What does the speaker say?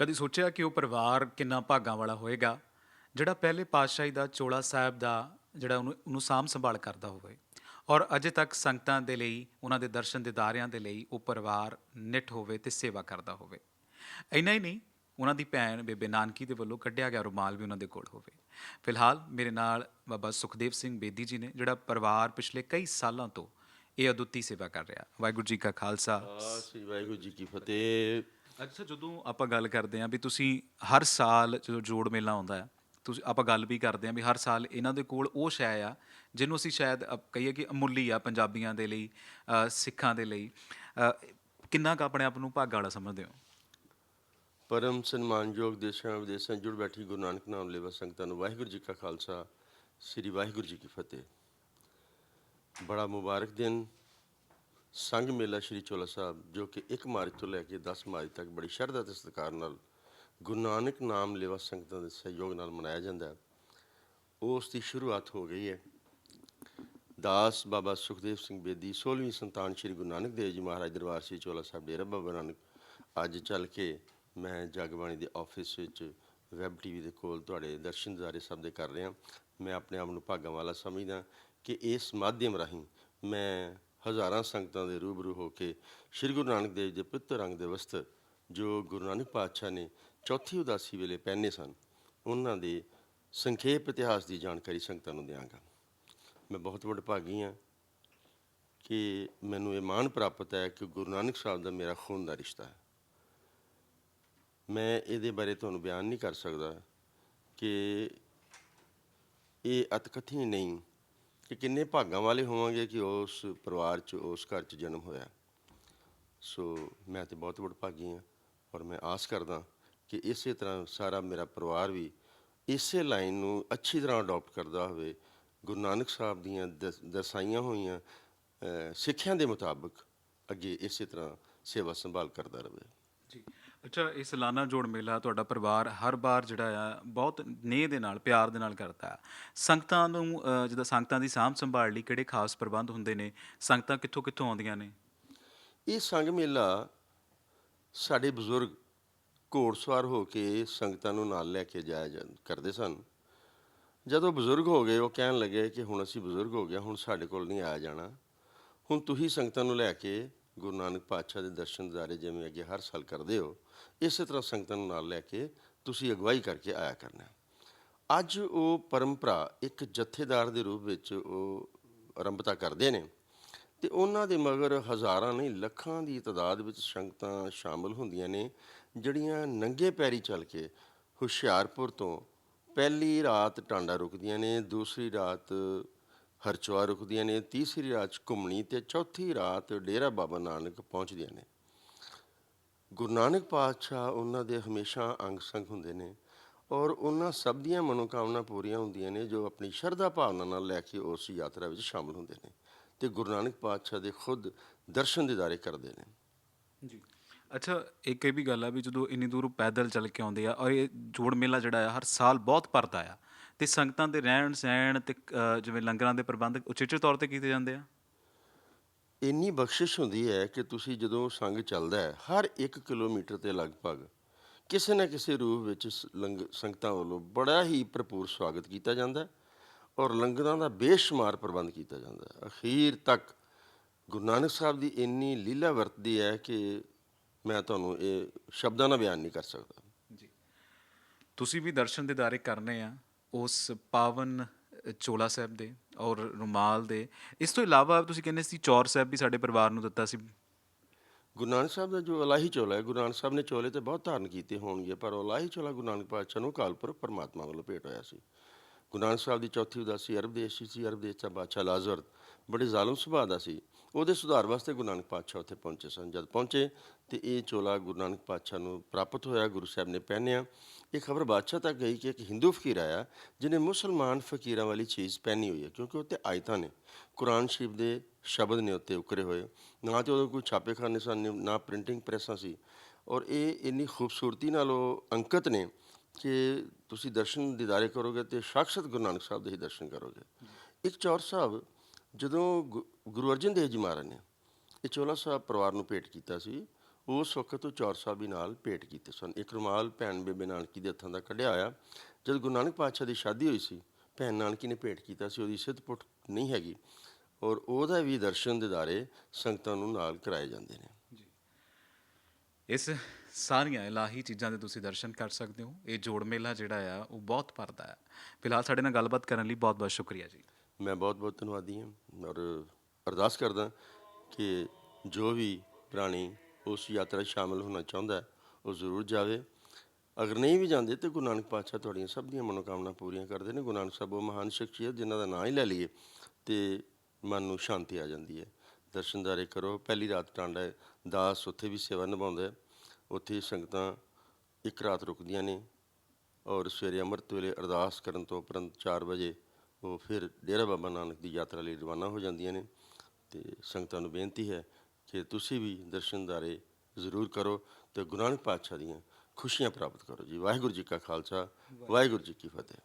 ਕਦੀ ਸੋਚਿਆ ਕਿ ਉਹ ਪਰਿਵਾਰ ਕਿੰਨਾ ਭਾਗਾਂ ਵਾਲਾ ਹੋਏਗਾ? ਜਿਹੜਾ ਪਹਿਲੇ ਪਾਤਸ਼ਾਹੀ ਦਾ ਚੋਲਾ ਸਾਹਿਬ ਦਾ, ਜਿਹੜਾ ਉਹਨੂੰ ਉਹਨੂੰ ਸਾਂਭ ਸੰਭਾਲ ਕਰਦਾ ਹੋਵੇ। ਔਰ ਅਜੇ ਤੱਕ ਸੰਗਤਾਂ ਦੇ ਲਈ, ਉਹਨਾਂ ਦੇ ਦਰਸ਼ਨ ਦਿਦਾਰਿਆਂ ਦੇ ਲਈ ਉਹ ਪਰਿਵਾਰ ਨਿੱਠ ਹੋਵੇ ਤੇ ਸੇਵਾ ਕਰਦਾ ਹੋਵੇ। ਇੰਨਾ ਹੀ ਨਹੀਂ, ਉਹਨਾਂ ਦੀ ਭੈਣ ਬੇਬੇ ਨਾਨਕੀ ਦੇ ਵੱਲੋਂ ਕੱਢਿਆ ਗਿਆ ਰੁਮਾਲ ਵੀ ਉਹਨਾਂ ਦੇ ਕੋਲ ਹੋਵੇ। ਫਿਲਹਾਲ ਮੇਰੇ ਨਾਲ ਬਾਬਾ ਸੁਖਦੇਵ ਸਿੰਘ ਬੇਦੀ ਜੀ ਨੇ, ਜਿਹੜਾ ਪਰਿਵਾਰ ਪਿਛਲੇ ਕਈ ਸਾਲਾਂ ਤੋਂ ਇਹ ਅਦੁੱਤੀ ਸੇਵਾ ਕਰ ਰਿਹਾ। ਵਾਹਿਗੁਰੂ ਜੀ ਕਾ ਖਾਲਸਾ। ਸ੍ਰੀ ਵਾਹਿਗੁਰੂ ਜੀ ਕੀ ਫਤਿਹ। ਅੱਛਾ ਜਦੋਂ ਆਪਾਂ ਗੱਲ ਕਰਦੇ ਆਂ ਵੀ ਤੁਸੀਂ ਹਰ ਸਾਲ ਜਦੋਂ ਜੋੜ ਮੇਲਾ ਆਉਂਦਾ ਹੈ ਤੁਸੀਂ ਆਪਾਂ ਗੱਲ ਵੀ ਕਰਦੇ ਆਂ ਵੀ ਹਰ ਸਾਲ ਇਹਨਾਂ ਦੇ ਕੋਲ ਉਹ ਸ਼ੈ ਆ ਜਿਹਨੂੰ ਅਸੀਂ ਸ਼ਾਇਦ ਅ- ਕਹੀਏ ਕਿ ਅਮੁੱਲੀ ਆ ਪੰਜਾਬੀਆਂ ਦੇ ਲਈ ਅ, ਸਿੱਖਾਂ ਦੇ ਲਈ ਅ, ਕਿੰਨਾ ਕੁ ਆਪਣੇ ਆਪ ਨੂੰ ਭਾਗਾਂ ਵਾਲਾ ਸਮਝਦੇ ਹੋ? ਪਰਮ ਸਨਮਾਨਯੋਗ ਦੇਸ਼ਾਂ ਵਿਦੇਸ਼ਾਂ 'ਚ ਜੁੜ ਬੈਠੀ ਗੁਰੂ ਨਾਨਕ ਨਾਮ ਲੇਵਾ ਸੰਗਤਾਂ ਨੂੰ ਵਾਹਿਗੁਰੂ ਜੀ ਕਾ ਖਾਲਸਾ ਸ੍ਰੀ ਵਾਹਿਗੁਰੂ ਜੀ ਕੀ ਫਤਿਹ। ਬੜਾ ਮੁਬਾਰਕ ਦਿਨ ਸੰਘ ਮੇਲਾ ਸ੍ਰੀ ਚੋਲਾ ਸਾਹਿਬ, ਜੋ ਕਿ 1 ਮਾਰਚ ਤੋਂ ਲੈ ਕੇ 10 ਮਾਰਚ ਤੱਕ ਬੜੀ ਸ਼ਰਧਾ ਤੇ ਸਤਿਕਾਰ ਨਾਲ ਗੁਰੂ ਨਾਨਕ ਨਾਮ ਲੇਵਾ ਸੰਗਤਾਂ ਦੇ ਸਹਿਯੋਗ ਨਾਲ ਮਨਾਇਆ ਜਾਂਦਾ ਹੈ। ਉਸ ਦੀ ਸ਼ੁਰੂਆਤ ਹੋ ਗਈ ਹੈ। ਦਾਸ ਬਾਬਾ ਸੁਖਦੇਵ ਸਿੰਘ ਬੇਦੀ 16ਵੀਂ ਸੰਤਾਨ ਸ੍ਰੀ ਗੁਰੂ ਨਾਨਕ ਦੇਵ ਜੀ ਮਹਾਰਾਜ ਦਰਬਾਰ ਸ੍ਰੀ ਚੋਲਾ ਸਾਹਿਬ ਡੇਰਾ ਬਾਬਾ ਨਾਨਕ। ਅੱਜ ਚੱਲ ਕੇ ਮੈਂ ਜਗਬਾਣੀ ਦੇ ਆਫਿਸ ਵਿੱਚ ਵੈਬ ਟੀਵੀ ਦੇ ਕੋਲ ਤੁਹਾਡੇ ਦਰਸ਼ਨ ਦਿਦਾਰੇ ਸਭ ਦੇ ਕਰ ਰਿਹਾ। ਮੈਂ ਆਪਣੇ ਆਪ ਨੂੰ ਭਾਗਾਂ ਵਾਲਾ ਸਮਝਦਾ ਕਿ ਇਸ ਮਾਧਿਅਮ ਰਾਹੀਂ ਮੈਂ ਹਜ਼ਾਰਾਂ ਸੰਗਤਾਂ ਦੇ ਰੂਬਰੂ ਹੋ ਕੇ ਸ੍ਰੀ ਗੁਰੂ ਨਾਨਕ ਦੇਵ ਦੇ ਪਿੱਤਰ ਰੰਗ ਦੇ ਵਸਤਰ, ਜੋ ਗੁਰੂ ਨਾਨਕ ਪਾਤਸ਼ਾਹ ਨੇ ਚੌਥੀ ਉਦਾਸੀ ਵੇਲੇ ਪਹਿਨੇ ਸਨ, ਉਹਨਾਂ ਦੇ ਸੰਖੇਪ ਇਤਿਹਾਸ ਦੀ ਜਾਣਕਾਰੀ ਸੰਗਤਾਂ ਨੂੰ ਦਿਆਂਗਾ। ਮੈਂ ਬਹੁਤ ਵਡਭਾਗੀ ਹਾਂ ਕਿ ਮੈਨੂੰ ਇਹ ਮਾਣ ਪ੍ਰਾਪਤ ਹੈ ਕਿ ਗੁਰੂ ਨਾਨਕ ਸਾਹਿਬ ਦਾ ਮੇਰਾ ਖੂਨ ਦਾ ਰਿਸ਼ਤਾ ਹੈ। ਮੈਂ ਇਹਦੇ ਬਾਰੇ ਤੁਹਾਨੂੰ ਬਿਆਨ ਨਹੀਂ ਕਰ ਸਕਦਾ ਕਿ ਇਹ ਅਤਕਥਨੀ ਨਹੀਂ ਕਿ ਕਿੰਨੇ ਭਾਗਾਂ ਵਾਲੇ ਹੋਵਾਂਗੇ ਕਿ ਉਸ ਪਰਿਵਾਰ 'ਚ, ਉਸ ਘਰ 'ਚ ਜਨਮ ਹੋਇਆ। ਸੋ ਮੈਂ ਤੇ ਬਹੁਤ ਵਡਭਾਗੀ ਹਾਂ ਔਰ ਮੈਂ ਆਸ ਕਰਦਾ ਕਿ ਇਸੇ ਤਰ੍ਹਾਂ ਸਾਰਾ ਮੇਰਾ ਪਰਿਵਾਰ ਵੀ ਇਸੇ ਲਾਈਨ ਨੂੰ ਅੱਛੀ ਤਰ੍ਹਾਂ ਅਡਾਪਟ ਕਰਦਾ ਹੋਵੇ। ਗੁਰੂ ਨਾਨਕ ਸਾਹਿਬ ਦੀਆਂ ਦਸ- ਦਰਸਾਈਆਂ ਹੋਈਆਂ ਸਿੱਖਿਆ ਦੇ ਮੁਤਾਬਕ ਅੱਗੇ ਇਸੇ ਤਰ੍ਹਾਂ ਸੇਵਾ ਸੰਭਾਲ ਕਰਦਾ ਰਹੇ। ਅੱਛਾ ਇਹ ਸਾਲਾਨਾ ਜੋੜ ਮੇਲਾ ਤੁਹਾਡਾ ਪਰਿਵਾਰ ਹਰ ਵਾਰ ਜਿਹੜਾ ਆ ਬਹੁਤ ਨੇਹ ਦੇ ਨਾਲ ਪਿਆਰ ਦੇ ਨਾਲ ਕਰਦਾ ਹੈ। ਸੰਗਤਾਂ ਨੂੰ ਅ, ਜਿੱਦਾਂ ਸੰਗਤਾਂ ਦੀ ਸਾਂਭ ਸੰਭਾਲ ਲਈ ਕਿਹੜੇ ਖਾਸ ਪ੍ਰਬੰਧ ਹੁੰਦੇ ਨੇ? ਸੰਗਤਾਂ ਕਿੱਥੋਂ ਕਿੱਥੋਂ ਆਉਂਦੀਆਂ ਨੇ? ਇਹ ਸੰਗ ਮੇਲਾ ਸਾਡੇ ਬਜ਼ੁਰਗ ਘੋੜਸਵਾਰ ਹੋ ਕੇ ਸੰਗਤਾਂ ਨੂੰ ਨਾਲ ਲੈ ਕੇ ਜਾਇਆ ਜਾਂ ਕਰਦੇ ਸਨ। ਜਦੋਂ ਬਜ਼ੁਰਗ ਹੋ ਗਏ ਉਹ ਕਹਿਣ ਲੱਗੇ ਕਿ ਹੁਣ ਅਸੀਂ ਬਜ਼ੁਰਗ ਹੋ ਗਏ ਹੁਣ ਸਾਡੇ ਕੋਲ ਨਹੀਂ ਆਇਆ ਜਾਣਾ। ਹੁਣ ਤੁਸੀਂ ਸੰਗਤਾਂ ਨੂੰ ਲੈ ਕੇ ਗੁਰੂ ਨਾਨਕ ਪਾਤਸ਼ਾਹ ਦੇ ਦਰਸ਼ਨ ਦਿਦਾਰੇ ਜਿਵੇਂ ਅੱਗੇ ਹਰ ਸਾਲ ਕਰਦੇ ਹੋ, ਇਸੇ ਤਰ੍ਹਾਂ ਸੰਗਤਾਂ ਨੂੰ ਨਾਲ ਲੈ ਕੇ ਤੁਸੀਂ ਅਗਵਾਈ ਕਰਕੇ ਆਇਆ ਕਰਨਾ ਅੱਜ ਉਹ ਪਰੰਪਰਾ ਇੱਕ ਜਥੇਦਾਰ ਦੇ ਰੂਪ ਵਿੱਚ ਉਹ ਆਰੰਭਤਾ ਕਰਦੇ ਨੇ ਤੇ ਉਹਨਾਂ ਦੇ ਮਗਰ ਹਜ਼ਾਰਾਂ ਨਹੀਂ, ਲੱਖਾਂ ਦੀ ਤਾਦਾਦ ਵਿੱਚ ਸੰਗਤਾਂ ਸ਼ਾਮਲ ਹੁੰਦੀਆਂ ਨੇ, ਜਿਹੜੀਆਂ ਨੰਗੇ ਪੈਰੀ ਚੱਲ ਕੇ ਹੁਸ਼ਿਆਰਪੁਰ ਤੋਂ ਪਹਿਲੀ ਰਾਤ ਟਾਂਡਾ ਰੁਕਦੀਆਂ ਨੇ, ਦੂਸਰੀ ਰਾਤ ਹਰਚੁਆ ਰੁਕਦੀਆਂ ਨੇ, ਤੀਸਰੀ ਰਾਤ ਘੁੰਮਣੀ ਤੇ ਚੌਥੀ ਰਾਤ ਡੇਰਾ ਬਾਬਾ ਨਾਨਕ ਪਹੁੰਚਦੀਆਂ ਨੇ। ਗੁਰੂ ਨਾਨਕ ਪਾਤਸ਼ਾਹ ਉਹਨਾਂ ਦੇ ਹਮੇਸ਼ਾ ਅੰਗ ਸੰਗ ਹੁੰਦੇ ਨੇ ਔਰ ਉਹਨਾਂ ਸਭ ਦੀਆਂ ਮਨੋਕਾਮਨਾ ਪੂਰੀਆਂ ਹੁੰਦੀਆਂ ਨੇ ਜੋ ਆਪਣੀ ਸ਼ਰਧਾ ਭਾਵਨਾ ਨਾਲ ਲੈ ਕੇ ਉਸ ਯਾਤਰਾ ਵਿੱਚ ਸ਼ਾਮਲ ਹੁੰਦੇ ਨੇ ਤੇ ਗੁਰੂ ਨਾਨਕ ਪਾਤਸ਼ਾਹ ਦੇ ਖੁਦ ਦਰਸ਼ਨ ਦਿਦਾਰੇ ਕਰਦੇ ਨੇ। ਜੀ। ਅੱਛਾ, ਇੱਕ ਇਹ ਵੀ ਗੱਲ ਆ ਵੀ ਜਦੋਂ ਇੰਨੀ ਦੂਰ ਪੈਦਲ ਚੱਲ ਕੇ ਆਉਂਦੇ ਆ ਔਰ ਇਹ ਜੋੜ ਮੇਲਾ ਜਿਹੜਾ ਆ, ਹਰ ਸਾਲ ਬਹੁਤ ਭਰਦਾ ਆ ਤੇ ਸੰਗਤਾਂ ਦੇ ਰਹਿਣ ਸਹਿਣ ਤੇ ਅ, ਜਿਵੇਂ ਲੰਗਰਾਂ ਦੇ ਪ੍ਰਬੰਧ ਉਚੇਚੇ ਤੌਰ ਤੇ ਕੀਤੇ ਜਾਂਦੇ ਆ? ਇੰਨੀ ਬਖਸ਼ਿਸ਼ ਹੁੰਦੀ ਹੈ ਕਿ ਤੁਸੀਂ ਜਦੋਂ ਸੰਗ ਚੱਲਦਾ ਹੈ ਹਰ 1 ਕਿਲੋਮੀਟਰ ਤੇ ਲਗਭਗ ਕਿਸੇ ਨਾ ਕਿਸੇ ਰੂਪ ਵਿੱਚ ਸ- ਲੰਗ ਸੰਗਤਾਂ ਵੱਲੋਂ ਬੜਾ ਹੀ ਭਰਪੂਰ ਸਵਾਗਤ ਕੀਤਾ ਜਾਂਦਾ ਹੈ ਔਰ ਲੰਗਰਾਂ ਦਾ ਬੇਸ਼ੁਮਾਰ ਪ੍ਰਬੰਧ ਕੀਤਾ ਜਾਂਦਾ ਹੈ। ਅਖੀਰ ਤੱਕ ਗੁਰੂ ਨਾਨਕ ਸਾਹਿਬ ਦੀ ਇੰਨੀ ਲੀਲਾ ਵਰਤਦੀ ਹੈ ਕਿ ਮੈਂ ਤੁਹਾਨੂੰ ਇਹ ਸ਼ਬਦਾਂ ਨਾਲ ਬਿਆਨ ਨਹੀਂ ਕਰ ਸਕਦਾ। ਜੀ। ਤੁਸੀਂ ਵੀ ਦਰਸ਼ਨ ਦਿਦਾਰੇ ਕਰਨੇ ਆ। ਉਸ ਪਾਵਨ ਚੋਲਾ ਸਾਹਿਬ ਦੇ ਔਰ ਰੁਮਾਲ ਦੇ। ਇਸ ਤੋਂ ਇਲਾਵਾ ਤੁਸੀਂ ਕਹਿੰਦੇ ਸੀ ਚੌਰ ਸਾਹਿਬ ਵੀ ਸਾਡੇ ਪਰਿਵਾਰ ਨੂੰ ਦਿੱਤਾ ਸੀ। ਗੁਰੂ ਨਾਨਕ ਸਾਹਿਬ ਦਾ ਜੋ ਇਲਾਹੀ ਚੋਲਾ ਹੈ, ਗੁਰੂ ਨਾਨਕ ਸਾਹਿਬ ਨੇ ਚੋਲੇ ਤੇ ਬਹੁਤ ਧਾਰਨ ਕੀਤੇ ਹੋਣਗੇ, ਪਰ ਉਹ ਇਲਾਹੀ ਚੋਲਾ ਗੁਰੂ ਨਾਨਕ ਪਾਤਸ਼ਾਹ ਨੂੰ ਕਾਲਪੁਰ ਪਰਮਾਤਮਾ ਵੱਲੋਂ ਭੇਟ ਹੋਇਆ ਸੀ। ਗੁਰੂ ਨਾਨਕ ਸਾਹਿਬ ਦੀ ਚੌਥੀ ਉਦਾਸੀ ਅਰਬ ਦੇਸ਼ ਸੀ, ਅਰਬ ਦੇਸ਼ ਦਾ ਬਾਦਸ਼ਾਹ ਲਾਜ਼ਰ ਬੜੇ ਜ਼ਾਲਮ ਸੁਭਾਅ ਦਾ ਸੀ। ਉਹਦੇ ਸੁਧਾਰ ਵਾਸਤੇ ਗੁਰੂ ਨਾਨਕ ਪਾਤਸ਼ਾਹ ਉੱਥੇ ਪਹੁੰਚੇ ਸਨ। ਜਦ ਪਹੁੰਚੇ ਤੇ ਇਹ ਚੋਲਾ ਗੁਰੂ ਨਾਨਕ ਪਾਤਸ਼ਾਹ ਨੂੰ ਪ੍ਰਾਪਤ ਹੋਇਆ, ਗੁਰੂ ਸਾਹਿਬ ਨੇ ਪਹਿਨਿਆ। ਇਹ ਖਬਰ ਬਾਦਸ਼ਾਹ ਤੱਕ ਗਈ ਕਿ ਇੱਕ ਹਿੰਦੂ ਫਕੀਰ ਆਇਆ, ਜਿਹਨੇ ਮੁਸਲਮਾਨ ਫਕੀਰਾਂ ਵਾਲੀ ਚੀਜ਼ ਪਹਿਨੀ ਹੋਈ ਹੈ, ਕਿਉਂਕਿ ਉੱਤੇ ਆਇਤਾਂ ਨੇ। ਕੁਰਾਨ ਸ਼ਰੀਫ ਦੇ ਸ਼ਬਦ ਨੇ ਉੱਤੇ ਉਕਰੇ ਹੋਏ। ਨਾ ਤੇ ਉਦੋਂ ਕੋਈ ਛਾਪੇਖਾਨੇ ਸਨ, ਨਾ ਪ੍ਰਿੰਟਿੰਗ ਪ੍ਰੈਸਾਂ ਸੀ। ਔਰ ਇਹ ਇੰਨੀ ਖੂਬਸੂਰਤੀ ਨਾਲ ਉਹ ਅੰਕਿਤ ਨੇ ਕਿ ਤੁਸੀਂ ਦਰਸ਼ਨ ਦਿਦਾਰੇ ਕਰੋਗੇ ਤੇ ਸ਼ਖਸਤ ਗੁਰੂ ਨਾਨਕ ਸਾਹਿਬ ਦੇ ਹੀ ਦਰਸ਼ਨ ਕਰੋਗੇ। ਇੱਕ ਚੌਰ ਸਾਹਿਬ, ਜਦੋਂ ਗੁ- ਗੁਰੂ ਅਰਜਨ ਦੇਵ ਜੀ ਮਹਾਰਾਜ ਨੇ ਇਹ ਚੋਲਾ ਸਾਹਿਬ ਪਰਿਵਾਰ ਨੂੰ ਭੇਟ ਕੀਤਾ ਸੀ, ਉਸ ਵਕਤ ਉਹ ਚੌਰ ਸਾਹਿਬੀ ਨਾਲ ਭੇਟ ਕੀਤੇ ਸਨ। ਇੱਕ ਰੁਮਾਲ ਭੈਣ ਬੇਬੇ ਨਾਨਕੀ ਦੇ ਹੱਥਾਂ ਦਾ ਕੱਢਿਆ ਹੋਇਆ ਜਦ ਗੁਰੂ ਨਾਨਕ ਪਾਤਸ਼ਾਹ ਦੀ ਸ਼ਾਦੀ ਹੋਈ ਸੀ, ਭੈਣ ਨਾਨਕੀ ਨੇ ਭੇਟ ਕੀਤਾ ਸੀ, ਉਹਦੀ ਸਿੱਧ ਪੁੱਟ ਨਹੀਂ ਹੈਗੀ ਔਰ ਉਹਦਾ ਵੀ ਦਰਸ਼ਨ ਦਿਦਾਰੇ ਸੰਗਤਾਂ ਨੂੰ ਨਾਲ ਕਰਾਏ ਜਾਂਦੇ ਨੇ। ਇਸ ਸਾਰੀਆਂ ਇਲਾਹੀ ਚੀਜ਼ਾਂ ਦੇ ਤੁਸੀਂ ਦਰਸ਼ਨ ਕਰ ਸਕਦੇ ਹੋ। ਇਹ ਜੋੜ ਮੇਲਾ ਜਿਹੜਾ ਆ, ਉਹ ਬਹੁਤ ਭਰਦਾ ਹੈ ਫਿਲਹਾਲ ਸਾਡੇ ਨਾਲ ਗੱਲਬਾਤ ਕਰਨ ਲਈ ਬਹੁਤ ਬਹੁਤ ਸ਼ੁਕਰੀਆ ਜੀ। ਮੈਂ ਬਹੁਤ ਬਹੁਤ ਧੰਨਵਾਦੀ ਹਾਂ ਔਰ ਅਰਦਾਸ ਕਰਦਾ ਕਿ ਜੋ ਵੀ ਪ੍ਰਾਣੀ ਉਸ ਯਾਤਰਾ 'ਚ ਸ਼ਾਮਲ ਹੋਣਾ ਚਾਹੁੰਦਾ ਉਹ ਜ਼ਰੂਰ ਜਾਵੇ। ਅਗਰ ਨਹੀਂ ਵੀ ਜਾਂਦੇ ਤੇ ਗੁਰੂ ਨਾਨਕ ਪਾਤਸ਼ਾਹ ਤੁਹਾਡੀਆਂ ਸਭ ਦੀਆਂ ਮਨੋਕਾਮਨਾ ਪੂਰੀਆਂ ਕਰਦੇ ਨੇ। ਗੁਰੂ ਨਾਨਕ ਸਾਹਿਬ ਉਹ ਮਹਾਨ ਸ਼ਖਸੀਅਤ ਜਿਨ੍ਹਾਂ ਦਾ ਨਾਂ ਹੀ ਲੈ ਲਈਏ ਤੇ ਮਨ ਨੂੰ ਸ਼ਾਂਤੀ ਆ ਜਾਂਦੀ ਹੈ। ਦਰਸ਼ਨਦਾਰੇ ਕਰੋ। ਪਹਿਲੀ ਰਾਤ ਟਾਂਡਾ ਹੈ। ਦਾਸ ਉੱਥੇ ਵੀ ਸੇਵਾ ਨਿਭਾਉਂਦਾ ਹੈ। ਉੱਥੇ ਸੰਗਤਾਂ ਇੱਕ ਰਾਤ ਰੁਕਦੀਆਂ ਨੇ ਔਰ ਸਵੇਰੇ ਅੰਮ੍ਰਿਤ ਵੇਲੇ ਅਰਦਾਸ ਕਰਨ ਤੋਂ ਉਪਰੰਤ 4 ਵਜੇ ਉਹ ਫਿਰ ਡੇਰਾ ਬਾਬਾ ਨਾਨਕ ਦੀ ਯਾਤਰਾ ਲਈ ਰਵਾਨਾ ਹੋ ਜਾਂਦੀਆਂ ਨੇ। ਤੇ ਸੰਗਤਾਂ ਨੂੰ ਬੇਨਤੀ ਹੈ ਕਿ ਤੁਸੀਂ ਵੀ ਦਰਸ਼ਨਦਾਰੇ ਜ਼ਰੂਰ ਕਰੋ ਤੇ ਗੁਰੂ ਨਾਨਕ ਪਾਤਸ਼ਾਹ ਦੀਆਂ ਖੁਸ਼ੀਆਂ ਪ੍ਰਾਪਤ ਕਰੋ ਜੀ। ਵਾਹਿਗੁਰੂ ਜੀ ਕਾ ਖਾਲਸਾ, ਵਾਹਿਗੁਰੂ ਜੀ ਕੀ ਫਤਿਹ।